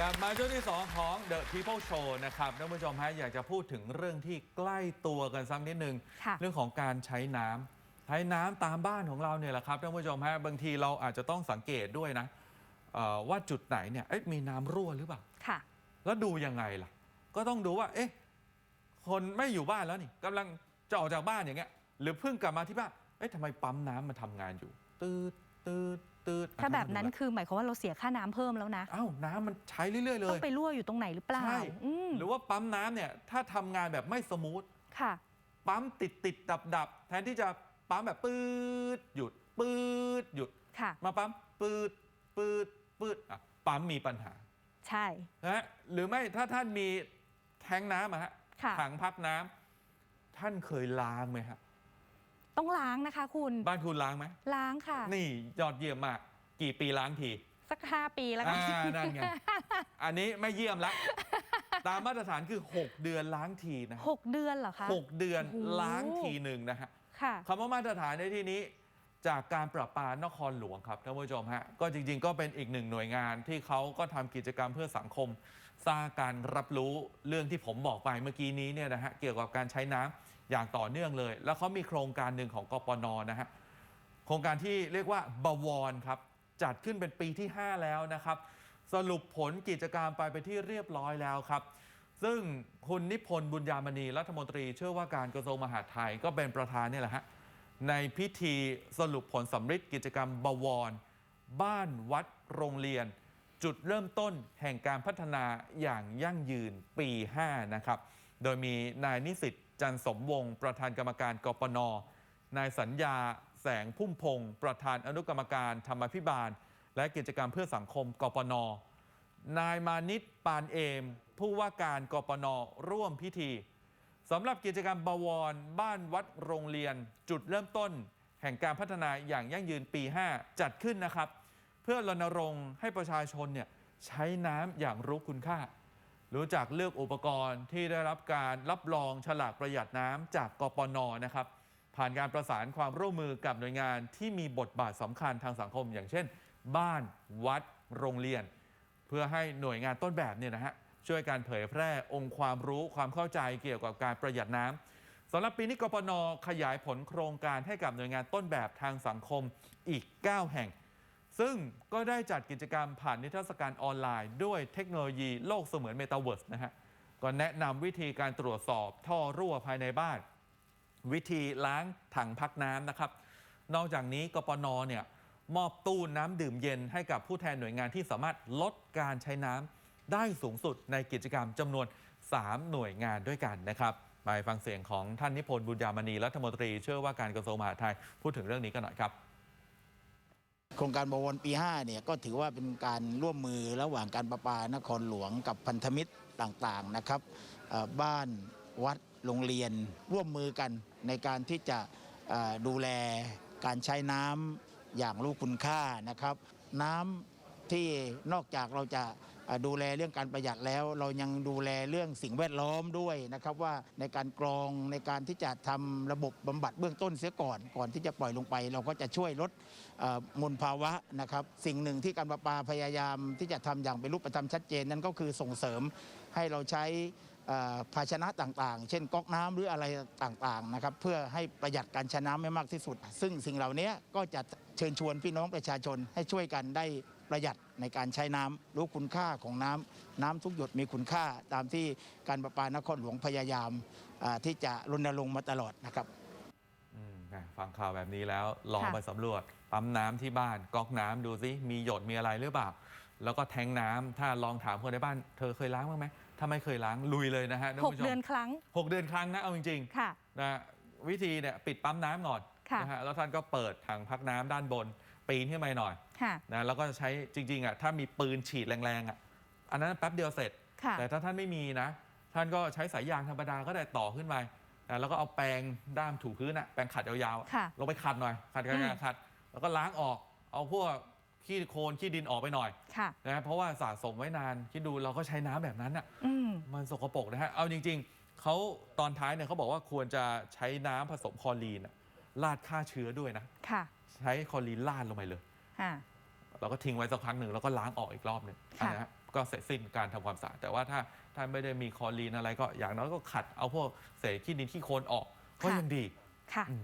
กลับมาช่วงที่ 2 ของ The People Show นะครับท่านผู้ชมฮะอยากจะพูดถึงเรื่องที่ใกล้ตัวกันสักนิดนึง ค่ะเรื่องของการใช้น้ำใช้น้ำตามบ้านของเราเนี่ยแหละครับท่านผู้ชมฮะบางทีเราอาจจะต้องสังเกตด้วยนะเอ่อว่าจุดไหนเนี่ยเอ๊ะมีน้ำรั่วหรือเปล่า ค่ะ แล้วดูยังไงล่ะ ก็ต้องดูว่า เอ๊ะ คนไม่อยู่บ้านแล้วนี่กำลังจะออกจากบ้านอย่างเงี้ย หรือเพิ่งกลับมาที่บ้าน เอ๊ะทำไมปั๊มน้ำมาทำงานอยู่ ตืดตืดตืด ถ้าแบบนั้นอะคือหมายความว่าเราเสียค่าน้ำเพิ่มแล้วนะเอ้าน้ำมันใช้เรื่อย ๆ เลต้อย งไปรั่วอยู่ตรงไหนหรือเปล่าใช่ อืมหรือว่าปั๊มน้ำเนี่ย ถ้าทำงานแบบไม่สมูท ค่ะ ปั๊มติดติดดับดับแทนที่จะปั๊มแบบปืดหยุด ปืดหยุด ค่ะ มาปั๊มปืดปืดปืดอะปั๊มมีปัญหาใช่ นะฮะหรือไม่ถ้าท่านมีแทงน้ำอะฮะค่ะ ถังพักน้ำท่านเคยล้างไหมฮะต้องล้างนะคะคุณ บ้านคุณล้างไหมล้างค่ะ นี่ยอดเยี่ยมมาก กี่ปีล้างทีสักห้าปีแล้วกัอ่านนั่นไง อันนี้ไม่เยี่ยมละ ตามมาตรฐานคือ 6 เดือนล้างทีนะหกเดือนเหรอคะหกเดือนโอ้โหล้างทีหนึ่งนะฮะ ค่ะ คำว่ามาตรฐานในที่นี้จากการประปานครหลวงครับท่านผู้ชมฮะก็จริง ๆ ก็เป็นอีกหนึ่งหน่วยงานที่เขาก็ทำกิจกรรมเพื่อสังคม สร้างการรับรู้เรื่องที่ผมบอกไปเมื่อกี้นี้เนี่ยนะฮะเกี่ยวกับการใช้น้ำอย่างต่อเนื่องเลย แล้วเขามีโครงการหนึ่งของกปนนะฮะโครงการที่เรียกว่าบวรครับ จัดขึ้นเป็นปีที่ 5 แล้วนะครับ สรุปผลกิจกรรมไปไปที่เรียบร้อยแล้วครับ ซึ่งคุณนิพนธ์บุญญามณีรัฐมนตรีเชื่อว่าการกระทรวงมหาดไทยก็เป็นประธานนี่แหละฮะในพิธีสรุปผลสำฤทธิกิจกรรมบวร บ้านวัดโรงเรียน จุดเริ่มต้นแห่งการพัฒนาอย่างยั่งยืนปี 5 นะครับ โดยมีนายนิสิตจันสมวงศ์ประธานกรรมการกปน นายสัญญา แสงพุ่มพงศ์ประธานอนุกรรมการธรรมพิบาล และกิจกรรมเพื่อสังคมกปน นายมานิตปานเอม ผู้ว่าการกปนร่วมพิธีสำหรับกิจกรรมบวร บ้านวัดโรงเรียน จุดเริ่มต้น แห่งการพัฒนาอย่างยั่งยืนปี 5 จัดขึ้นนะครับ เพื่อรณรงค์ให้ประชาชนเนี่ยใช้น้ำอย่างรู้คุณค่า รู้จักเลือกอุปกรณ์ที่ได้รับการรับรองฉลากประหยัดน้ำจากกปนนะครับ ผ่านการประสานความร่วมมือกับหน่วยงานที่มีบทบาทสำคัญทางสังคม อย่างเช่น บ้านวัด โรงเรียน เพื่อให้หน่วยงานต้นแบบเนี่ยนะฮะช่วยการเผยแพร่องค์ความรู้ความเข้าใจเกี่ยวกับการประหยัดน้ำสำหรับปีนี้กปนขยายผลโครงการให้กับหน่วยงานต้นแบบทางสังคมอีก 9 แห่ง ซึ่งก็ได้จัดกิจกรรมผ่านนิทรรศการออนไลน์ ด้วยเทคโนโลยีโลกเสมือนเมตาเวิร์สนะฮะก็แนะนำวิธีการตรวจสอบท่อรั่วภายในบ้าน วิธีล้างถังพักน้ำนะครับ นอกจากนี้กปนเนี่ยมอบตู้น้ำดื่มเย็นให้กับผู้แทนหน่วยงานที่สามารถลดการใช้น้ำได้สูงสุดในกิจกรรมจำนวน 3 หน่วยงานด้วยกันนะครับไปฟังเสียงของท่านนิพนธ์บุญญามณีรัฐมนตรีเชื่อว่าการกระทรวงมหาดไทยพูดถึงเรื่องนี้กันหน่อยครับ โครงการบวรปี5เนี่ยก็ถือว่าเป็นการร่วมมือระหว่างการประปานครหลวงกับพันธมิตรต่างๆนะครับบ้านวัด โรงเรียนร่วมมือกันในการที่จะดูแลการใช้น้ำอย่างรู้คุณค่านะครับ น้ำที่นอกจากเราจะดูแลเรื่องการประหยัดแล้ว เรายังดูแลเรื่องสิ่งแวดล้อมด้วยนะครับว่าในการกรองในการที่จะทำระบบบำบัดเบื้องต้นเสียก่อนก่อนที่จะปล่อยลงไป เราก็จะช่วยลดมลภาวะนะครับสิ่งหนึ่งที่การประปาพยายามที่จะทำอย่างเป็นรูปธรรมชัดเจน นั้นก็คือส่งเสริมให้เราใช้ ภาชนะต่างๆ เช่นก๊อกน้ำหรืออะไรต่างๆนะครับเพื่อให้ประหยัดการใช้น้ำให้มากที่สุด ซึ่งสิ่งเหล่านี้ก็จะเชิญชวนพี่น้องประชาชนให้ช่วยกันได้ประหยัดในการใช้น้ำรู้คุณค่าของน้ำน้ำทุกหยดมีคุณค่า ตามที่การประปานครหลวงพยายามอ่าที่จะรณรงค์มาตลอดนะครับอืมแหม่ฟังข่าวแบบนี้แล้วลองค่ะไปสำรวจปั๊มน้ำที่บ้านก๊อกน้ำดูซิมีหยดมีอะไรหรือเปล่าแล้วก็แทงน้ำถ้าลองถามคนในบ้านเธอเคยล้างบ้างไหม ถ้าไม่เคยล้างลุยเลยนะฮะท่านหกผู้ชมเดือนครั้ง หกเดือนครั้งนะเอาจริงค่ะ ๆนะวิธีเนี่ยปิดปั๊มน้ำก่อนค่ะ นะฮะแล้วท่านก็เปิดถังพักน้ำด้านบน ปีนขึ้นไปหน่อยค่ะ นะแล้วก็ใช้จริงๆอะถ้ามีปืนฉีดแรงๆอะอันนั้นแป๊บเดียวเสร็จ ค่ะ แต่ถ้าท่านไม่มีนะ ท่านก็ใช้สายยางธรรมดาก็ได้ต่อขึ้นไปนะแล้วก็เอาแปรงด้ามถูพื้นอะแปรงขัดยาวๆอะค่ะลงไปขัดหน่อยขัดขัดอืมขัดขัด แล้วก็ล้างออก เอาพวก ขี้โคลนขี้ดินออกไปหน่อยค่ะ นะเพราะว่าสะสมไว้นานคิดดูเราก็ใช้น้ำแบบนั้นอะอืม มันสกปรกนะฮะเอาจริง ๆเขาตอนท้ายเนี่ยเขาบอกว่าควรจะใช้น้ำผสมคลอรีนอะราดฆ่าเชื้อด้วยนะ ค่ะใช้คลอรีนราดลงไปเลยค่ะเราก็ทิ้งไว้สักพักหนึ่งแล้วก็ล้างออกอีกรอบหนึ่งค่ะ นะฮะก็เสร็จสิ้นการทำความสะอาดแต่ว่าถ้าถ้าไม่ได้มีคลอรีนอะไรก็อย่างน้อยก็ขัดเอาพวกเศษขี้ดินขี้โคลนออกก็ค่ะยังดี ค่ะ อืม